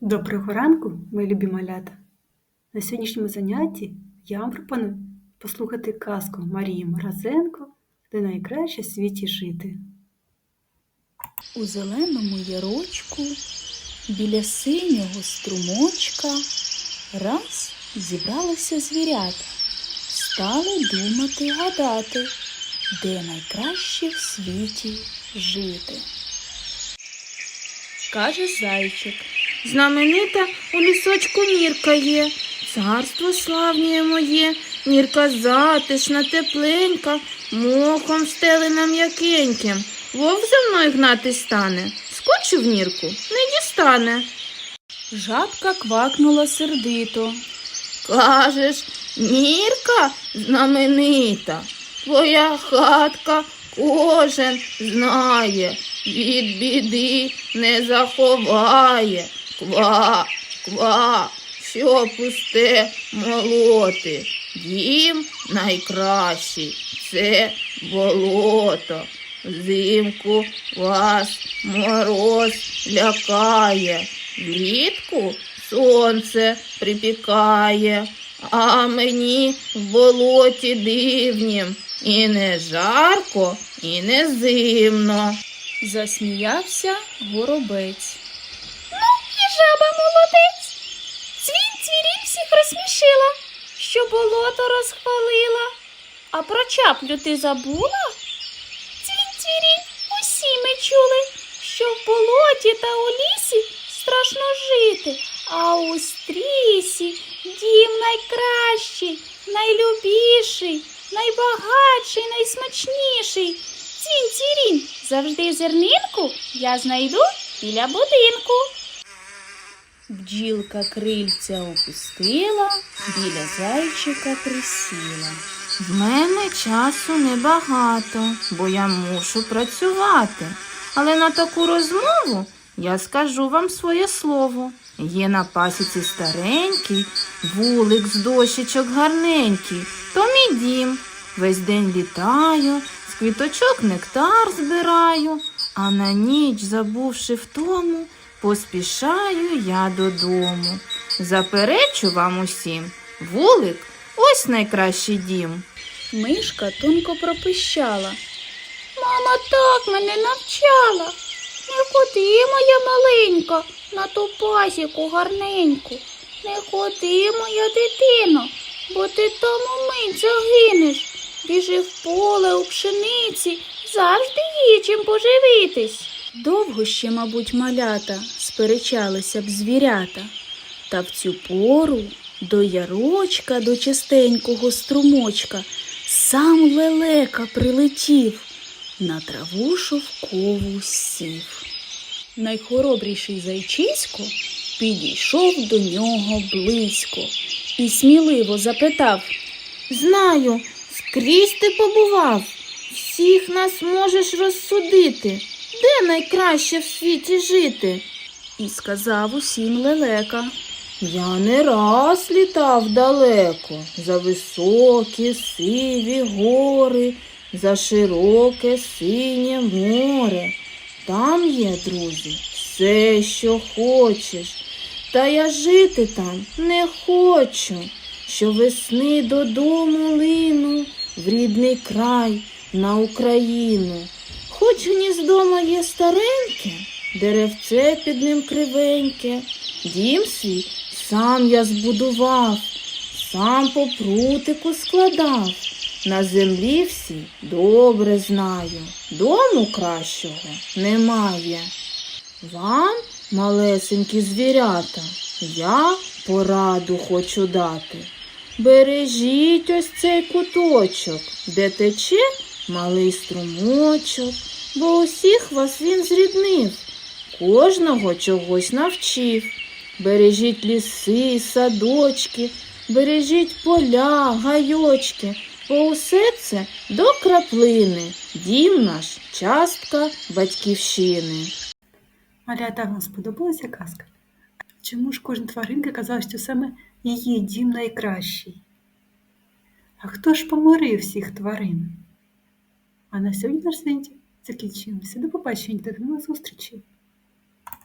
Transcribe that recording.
Доброго ранку, мої любі малята! На сьогоднішньому занятті я вам пропоную послухати казку Марії Морозенко де найкраще в світі жити. У зеленому ярочку біля синього струмочка раз зібралися звірята, стали думати гадати, де найкраще в світі жити. Каже зайчик. Знаменита у лісочку Мірка є, царство славніє моє, Мірка затишна, тепленька, мохом стелена м'якеньким. Вовк за мною гнатись стане, скочу в Мірку, не дістане. Жабка квакнула сердито. Кажеш, Мірка знаменита, твоя хатка кожен знає, від біди не заховає. Ква, ква, що пусте молоти. Дім найкращий це болото. Взимку вас мороз лякає, влітку сонце припікає, а мені в болоті дивнім і не жарко, і не зимно. Засміявся горобець. Жаба молодець. Цвінь цвірінь всіх розсмішила, що болото розхвалила. А про чаплю ти забула? Цвінь цвірінь, усі ми чули, що в болоті та у лісі страшно жити, а у стрісі дім найкращий, найлюбіший, найбагатший, найсмачніший. Цвінь цвірінь, завжди зернинку я знайду біля будинку. Бджілка крильця опустила, біля зайчика присіла. В мене часу небагато, бо я мушу працювати. Але на таку розмову я скажу вам своє слово. Є на пасіці старенький, вулик з дощечок гарненький, то мій дім. Весь день літаю, з квіточок нектар збираю, а на ніч, забувши втому, поспішаю я додому. Заперечу вам усім, вулик ось найкращий дім. Мишка тонко пропищала. Мама так мене навчала. Не ходи, моя маленька, на ту пасіку гарненьку. Не ходи, моя дитино, бо ти тому мить загинеш. Біжи в поле у пшениці, завжди є чим поживитись. Довго ще, мабуть, малята сперечалися б звірята. Та в цю пору до ярочка, до чистенького струмочка, сам лелека прилетів, на траву шовкову сів. Найхоробріший зайчисько підійшов до нього близько і сміливо запитав Знаю, скрізь ти побував, всіх нас можеш розсудити, де найкраще в світі жити. І сказав усім лелека. Я не раз літав далеко, за високі сиві гори, за широке синє море. Там є, друзі, все, що хочеш. Та я жити там не хочу. Що весни додому лину в рідний край на Україну. Хоч гніздо моє стареньке, деревце під ним кривеньке, дім свій сам я збудував, сам по прутику складав. На землі всі добре знаю, дому кращого немає. Вам, малесенькі звірята, я пораду хочу дати. Бережіть ось цей куточок, де тече малий струмочок, бо усіх вас він зріднив, кожного чогось навчив. Бережіть ліси, садочки, бережіть поля, гайочки, бо усе це до краплини, дім наш, частка батьківщини. Малята, вам сподобалася казка? Чому ж кожна тваринка казала, що саме її дім найкращий? А хто ж помирив всіх тварин? А на сьогодні наш світі закінчуємося. До побачення, до нових зустрічей!